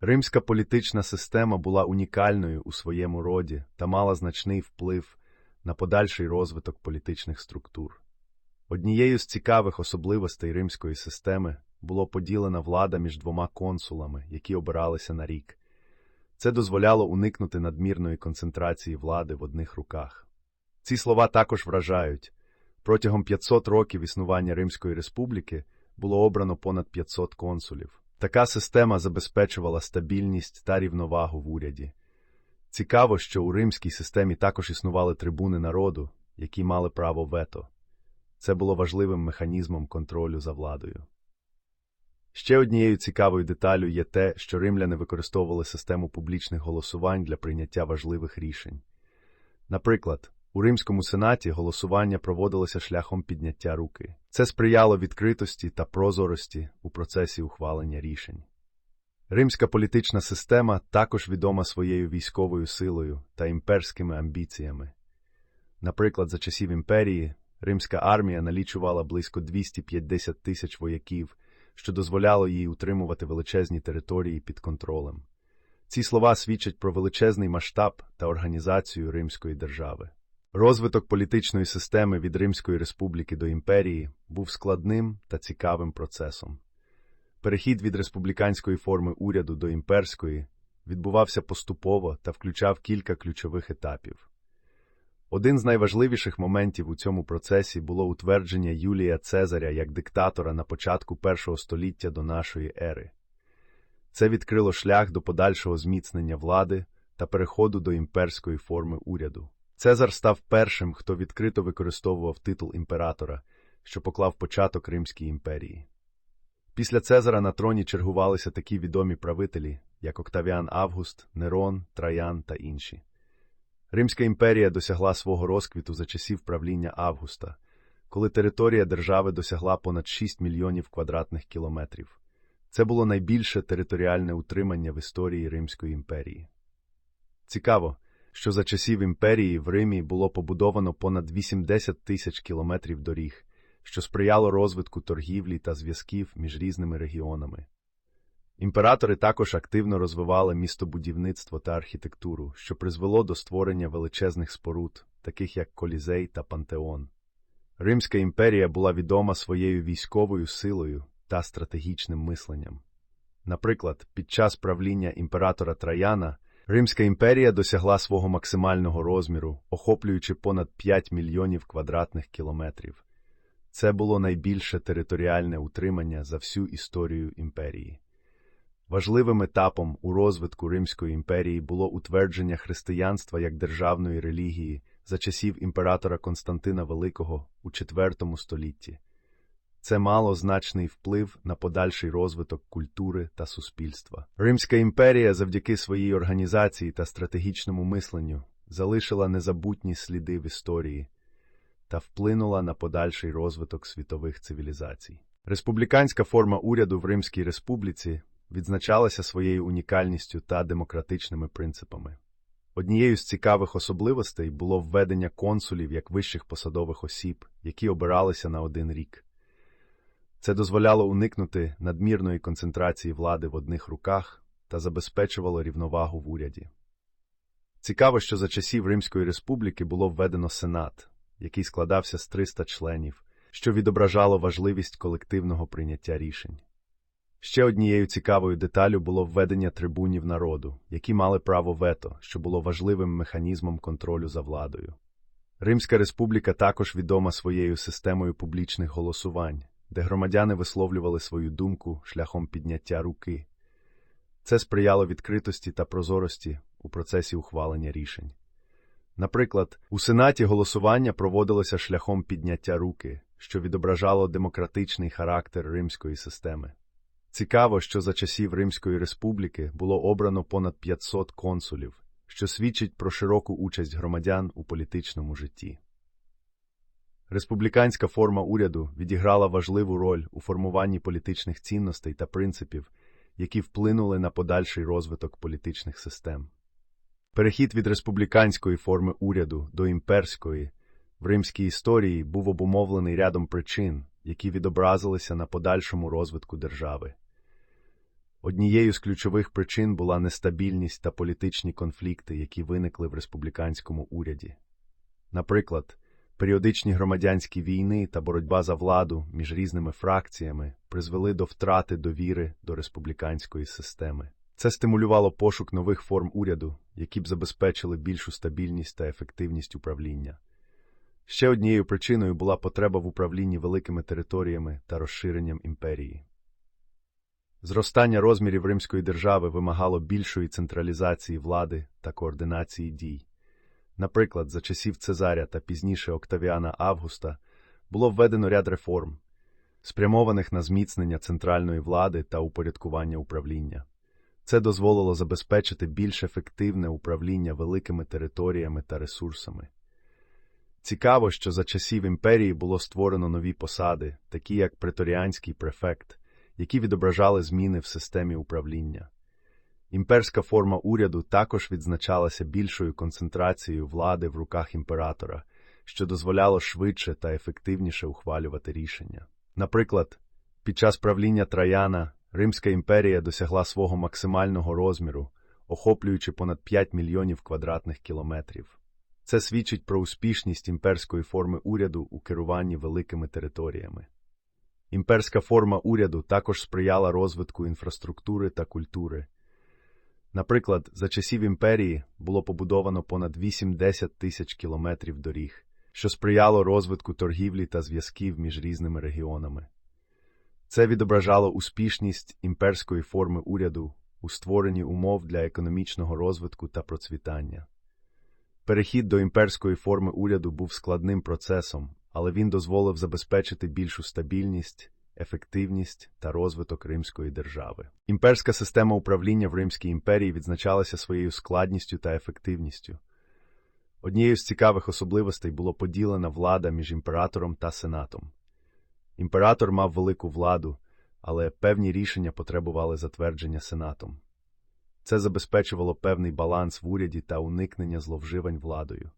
Римська політична система була унікальною у своєму роді та мала значний вплив на подальший розвиток політичних структур. Однією з цікавих особливостей римської системи було поділена влада між двома консулами, які обиралися на рік. Це дозволяло уникнути надмірної концентрації влади в одних руках. Ці слова також вражають. Протягом 500 років існування Римської республіки було обрано понад 500 консулів. Така система забезпечувала стабільність та рівновагу в уряді. Цікаво, що у римській системі також існували трибуни народу, які мали право вето. Це було важливим механізмом контролю за владою. Ще однією цікавою деталю є те, що римляни використовували систему публічних голосувань для прийняття важливих рішень. Наприклад, у Римському сенаті голосування проводилося шляхом підняття руки. Це сприяло відкритості та прозорості у процесі ухвалення рішень. Римська політична система також відома своєю військовою силою та імперськими амбіціями. Наприклад, за часів імперії римська армія налічувала близько 250 тисяч вояків, що дозволяло їй утримувати величезні території під контролем. Ці слова свідчать про величезний масштаб та організацію Римської держави. Розвиток політичної системи від Римської республіки до імперії був складним та цікавим процесом. Перехід від республіканської форми уряду до імперської відбувався поступово та включав кілька ключових етапів. Один з найважливіших моментів у цьому процесі було утвердження Юлія Цезаря як диктатора на початку першого століття до нашої ери. Це відкрило шлях до подальшого зміцнення влади та переходу до імперської форми уряду. Цезар став першим, хто відкрито використовував титул імператора, що поклав початок Римській імперії. Після Цезара на троні чергувалися такі відомі правителі, як Октавіан Август, Нерон, Траян та інші. Римська імперія досягла свого розквіту за часів правління Августа, коли територія держави досягла понад 6 мільйонів квадратних кілометрів. Це було найбільше територіальне утримання в історії Римської імперії. Цікаво, що за часів імперії в Римі було побудовано понад 80 тисяч кілометрів доріг, що сприяло розвитку торгівлі та зв'язків між різними регіонами. Імператори також активно розвивали містобудівництво та архітектуру, що призвело до створення величезних споруд, таких як Колізей та Пантеон. Римська імперія була відома своєю військовою силою та стратегічним мисленням. Наприклад, під час правління імператора Траяна Римська імперія досягла свого максимального розміру, охоплюючи понад 5 мільйонів квадратних кілометрів. Це було найбільше територіальне утримання за всю історію імперії. Важливим етапом у розвитку Римської імперії було утвердження християнства як державної релігії за часів імператора Константина Великого у IV столітті. Це мало значний вплив на подальший розвиток культури та суспільства. Римська імперія завдяки своїй організації та стратегічному мисленню залишила незабутні сліди в історії та вплинула на подальший розвиток світових цивілізацій. Республіканська форма уряду в Римській республіці відзначалася своєю унікальністю та демократичними принципами. Однією з цікавих особливостей було введення консулів як вищих посадових осіб, які обиралися на один рік. Це дозволяло уникнути надмірної концентрації влади в одних руках та забезпечувало рівновагу в уряді. Цікаво, що за часів Римської республіки було введено Сенат, який складався з 300 членів, що відображало важливість колективного прийняття рішень. Ще однією цікавою деталю було введення трибунів народу, які мали право вето, що було важливим механізмом контролю за владою. Римська республіка також відома своєю системою публічних голосувань, де громадяни висловлювали свою думку шляхом підняття руки. Це сприяло відкритості та прозорості у процесі ухвалення рішень. Наприклад, у Сенаті голосування проводилося шляхом підняття руки, що відображало демократичний характер римської системи. Цікаво, що за часів Римської республіки було обрано понад 500 консулів, що свідчить про широку участь громадян у політичному житті. Республіканська форма уряду відіграла важливу роль у формуванні політичних цінностей та принципів, які вплинули на подальший розвиток політичних систем. Перехід від республіканської форми уряду до імперської в римській історії був обумовлений рядом причин, які відобразилися на подальшому розвитку держави. Однією з ключових причин була нестабільність та політичні конфлікти, які виникли в республіканському уряді. Наприклад, періодичні громадянські війни та боротьба за владу між різними фракціями призвели до втрати довіри до республіканської системи. Це стимулювало пошук нових форм уряду, які б забезпечили більшу стабільність та ефективність управління. Ще однією причиною була потреба в управлінні великими територіями та розширенням імперії. Зростання розмірів Римської держави вимагало більшої централізації влади та координації дій. Наприклад, за часів Цезаря та пізніше Октавіана Августа було введено ряд реформ, спрямованих на зміцнення центральної влади та упорядкування управління. Це дозволило забезпечити більш ефективне управління великими територіями та ресурсами. Цікаво, що за часів імперії було створено нові посади, такі як преторіанський префект, які відображали зміни в системі управління. Імперська форма уряду також відзначалася більшою концентрацією влади в руках імператора, що дозволяло швидше та ефективніше ухвалювати рішення. Наприклад, під час правління Траяна Римська імперія досягла свого максимального розміру, охоплюючи понад 5 мільйонів квадратних кілометрів. Це свідчить про успішність імперської форми уряду у керуванні великими територіями. Імперська форма уряду також сприяла розвитку інфраструктури та культури. Наприклад, за часів імперії було побудовано понад 8-10 тисяч кілометрів доріг, що сприяло розвитку торгівлі та зв'язків між різними регіонами. Це відображало успішність імперської форми уряду у створенні умов для економічного розвитку та процвітання. Перехід до імперської форми уряду був складним процесом, але він дозволив забезпечити більшу стабільність, ефективність та розвиток Римської держави. Імперська система управління в Римській імперії відзначалася своєю складністю та ефективністю. Однією з цікавих особливостей було поділена влада між імператором та сенатом. Імператор мав велику владу, але певні рішення потребували затвердження сенатом. Це забезпечувало певний баланс в уряді та уникнення зловживань владою.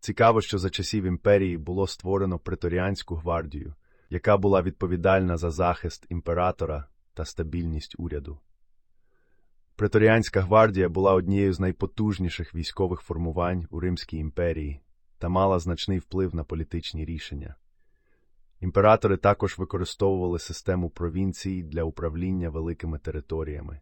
Цікаво, що за часів імперії було створено преторіанську гвардію, яка була відповідальна за захист імператора та стабільність уряду. Преторіанська гвардія була однією з найпотужніших військових формувань у Римській імперії та мала значний вплив на політичні рішення. Імператори також використовували систему провінцій для управління великими територіями.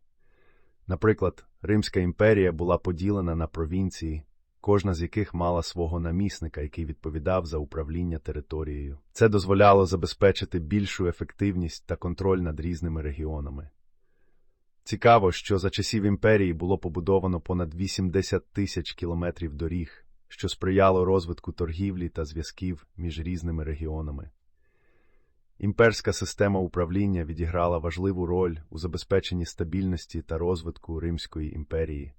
Наприклад, Римська імперія була поділена на провінції, кожна з яких мала свого намісника, який відповідав за управління територією. Це дозволяло забезпечити більшу ефективність та контроль над різними регіонами. Цікаво, що за часів імперії було побудовано понад 80 тисяч кілометрів доріг, що сприяло розвитку торгівлі та зв'язків між різними регіонами. Імперська система управління відіграла важливу роль у забезпеченні стабільності та розвитку Римської імперії,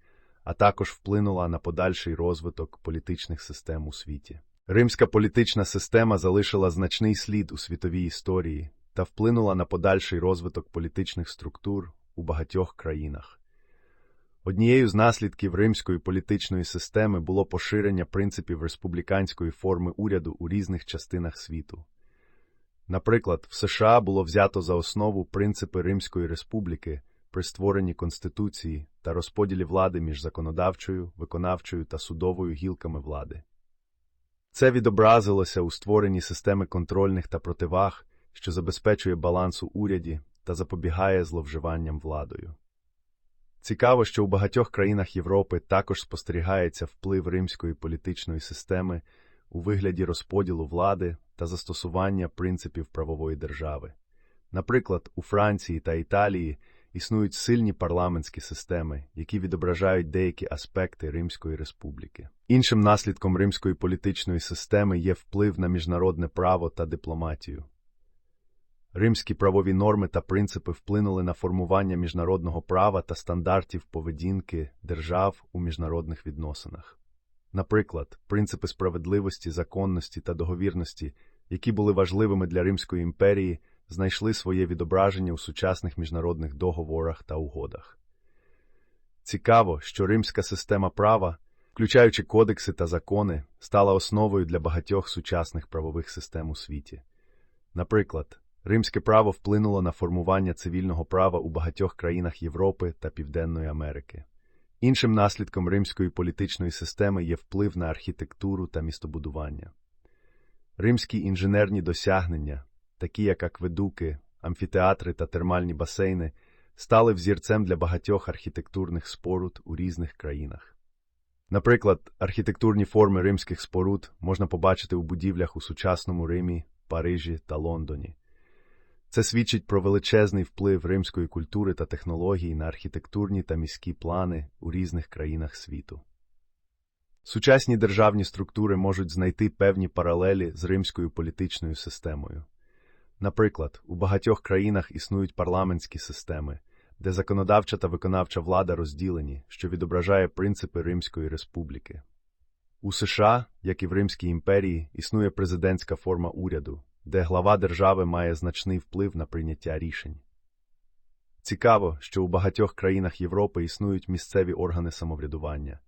а також вплинула на подальший розвиток політичних систем у світі. Римська політична система залишила значний слід у світовій історії та вплинула на подальший розвиток політичних структур у багатьох країнах. Однією з наслідків римської політичної системи було поширення принципів республіканської форми уряду у різних частинах світу. Наприклад, в США було взято за основу принципи Римської республіки при створенні Конституції та розподілі влади між законодавчою, виконавчою та судовою гілками влади. Це відобразилося у створенні системи контрольних та противаг, що забезпечує баланс у уряді та запобігає зловживанням владою. Цікаво, що у багатьох країнах Європи також спостерігається вплив римської політичної системи у вигляді розподілу влади та застосування принципів правової держави. Наприклад, у Франції та Італії існують сильні парламентські системи, які відображають деякі аспекти Римської республіки. Іншим наслідком римської політичної системи є вплив на міжнародне право та дипломатію. Римські правові норми та принципи вплинули на формування міжнародного права та стандартів поведінки держав у міжнародних відносинах. Наприклад, принципи справедливості, законності та договірності, які були важливими для Римської імперії, знайшли своє відображення у сучасних міжнародних договорах та угодах. Цікаво, що римська система права, включаючи кодекси та закони, стала основою для багатьох сучасних правових систем у світі. Наприклад, римське право вплинуло на формування цивільного права у багатьох країнах Європи та Південної Америки. Іншим наслідком римської політичної системи є вплив на архітектуру та містобудування. Римські інженерні досягнення, такі як акведуки, амфітеатри та термальні басейни, стали взірцем для багатьох архітектурних споруд у різних країнах. Наприклад, архітектурні форми римських споруд можна побачити у будівлях у сучасному Римі, Парижі та Лондоні. Це свідчить про величезний вплив римської культури та технологій на архітектурні та міські плани у різних країнах світу. Сучасні державні структури можуть знайти певні паралелі з римською політичною системою. Наприклад, у багатьох країнах існують парламентські системи, де законодавча та виконавча влада розділені, що відображає принципи Римської республіки. У США, як і в Римській імперії, існує президентська форма уряду, де глава держави має значний вплив на прийняття рішень. Цікаво, що у багатьох країнах Європи існують місцеві органи самоврядування,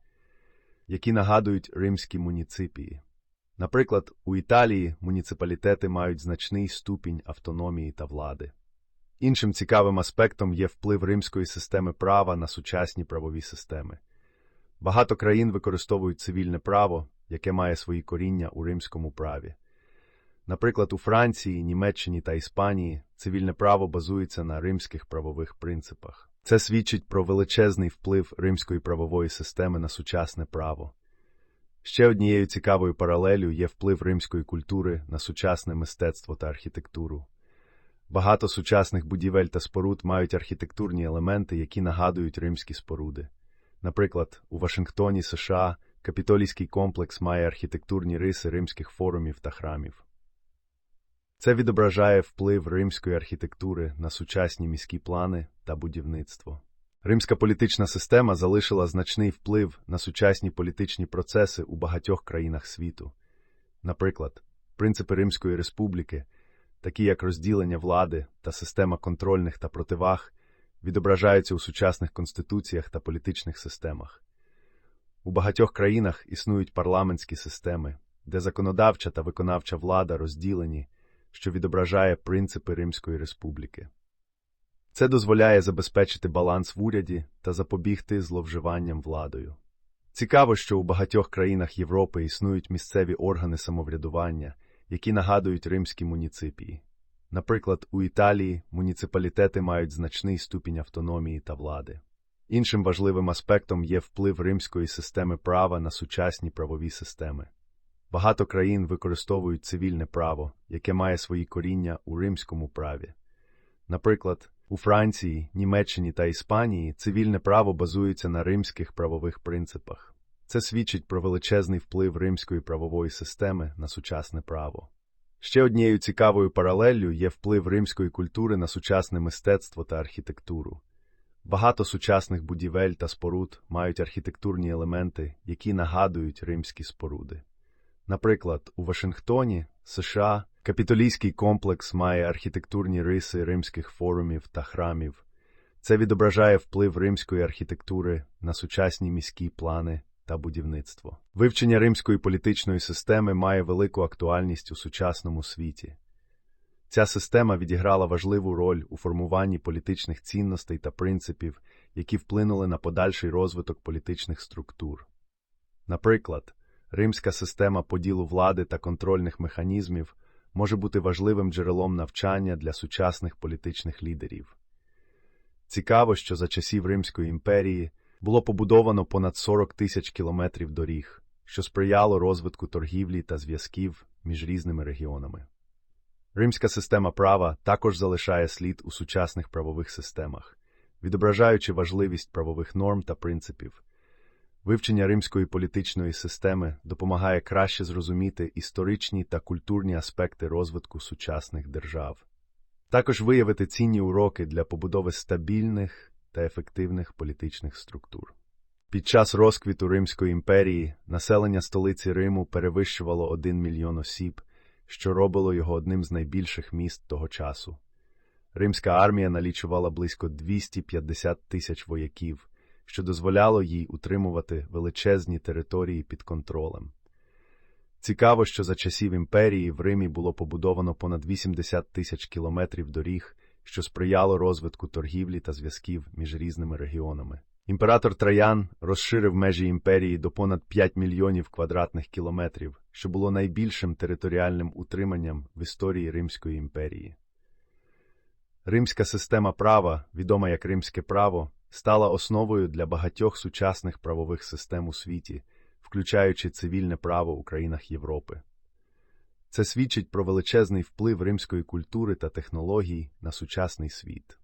які нагадують римські муніципії. Наприклад, у Італії муніципалітети мають значний ступінь автономії та влади. Іншим цікавим аспектом є вплив римської системи права на сучасні правові системи. Багато країн використовують цивільне право, яке має свої коріння у римському праві. Наприклад, у Франції, Німеччині та Іспанії цивільне право базується на римських правових принципах. Це свідчить про величезний вплив римської правової системи на сучасне право. Ще однією цікавою паралелю є вплив римської культури на сучасне мистецтво та архітектуру. Багато сучасних будівель та споруд мають архітектурні елементи, які нагадують римські споруди. Наприклад, у Вашингтоні, США, капітолійський комплекс має архітектурні риси римських форумів та храмів. Це відображає вплив римської архітектури на сучасні міські плани та будівництво. Римська політична система залишила значний вплив на сучасні політичні процеси у багатьох країнах світу. Наприклад, принципи Римської республіки, такі як розділення влади та система контрольних та противаг, відображаються у сучасних конституціях та політичних системах. У багатьох країнах існують парламентські системи, де законодавча та виконавча влада розділені, що відображає принципи Римської республіки. Це дозволяє забезпечити баланс в уряді та запобігти зловживанням владою. Цікаво, що у багатьох країнах Європи існують місцеві органи самоврядування, які нагадують римські муніципії. Наприклад, у Італії муніципалітети мають значний ступінь автономії та влади. Іншим важливим аспектом є вплив римської системи права на сучасні правові системи. Багато країн використовують цивільне право, яке має свої коріння у римському праві. Наприклад, у Франції, Німеччині та Іспанії цивільне право базується на римських правових принципах. Це свідчить про величезний вплив римської правової системи на сучасне право. Ще однією цікавою паралеллю є вплив римської культури на сучасне мистецтво та архітектуру. Багато сучасних будівель та споруд мають архітектурні елементи, які нагадують римські споруди. Наприклад, у Вашингтоні, США, капітолійський комплекс має архітектурні риси римських форумів та храмів. Це відображає вплив римської архітектури на сучасні міські плани та будівництво. Вивчення римської політичної системи має велику актуальність у сучасному світі. Ця система відіграла важливу роль у формуванні політичних цінностей та принципів, які вплинули на подальший розвиток політичних структур. Наприклад, римська система поділу влади та контрольних механізмів може бути важливим джерелом навчання для сучасних політичних лідерів. Цікаво, що за часів Римської імперії було побудовано понад 40 тисяч кілометрів доріг, що сприяло розвитку торгівлі та зв'язків між різними регіонами. Римська система права також залишає слід у сучасних правових системах, відображаючи важливість правових норм та принципів. Вивчення римської політичної системи допомагає краще зрозуміти історичні та культурні аспекти розвитку сучасних держав, також виявити цінні уроки для побудови стабільних та ефективних політичних структур. Під час розквіту Римської імперії населення столиці Риму перевищувало 1 мільйон осіб, що робило його одним з найбільших міст того часу. Римська армія налічувала близько 250 тисяч вояків що дозволяло їй утримувати величезні території під контролем. Цікаво, що за часів імперії в Римі було побудовано понад 80 тисяч кілометрів доріг, що сприяло розвитку торгівлі та зв'язків між різними регіонами. Імператор Траян розширив межі імперії до понад 5 мільйонів квадратних кілометрів, що було найбільшим територіальним утриманням в історії Римської імперії. Римська система права, відома як римське право, стала основою для багатьох сучасних правових систем у світі, включаючи цивільне право у країнах Європи. Це свідчить про величезний вплив римської культури та технологій на сучасний світ.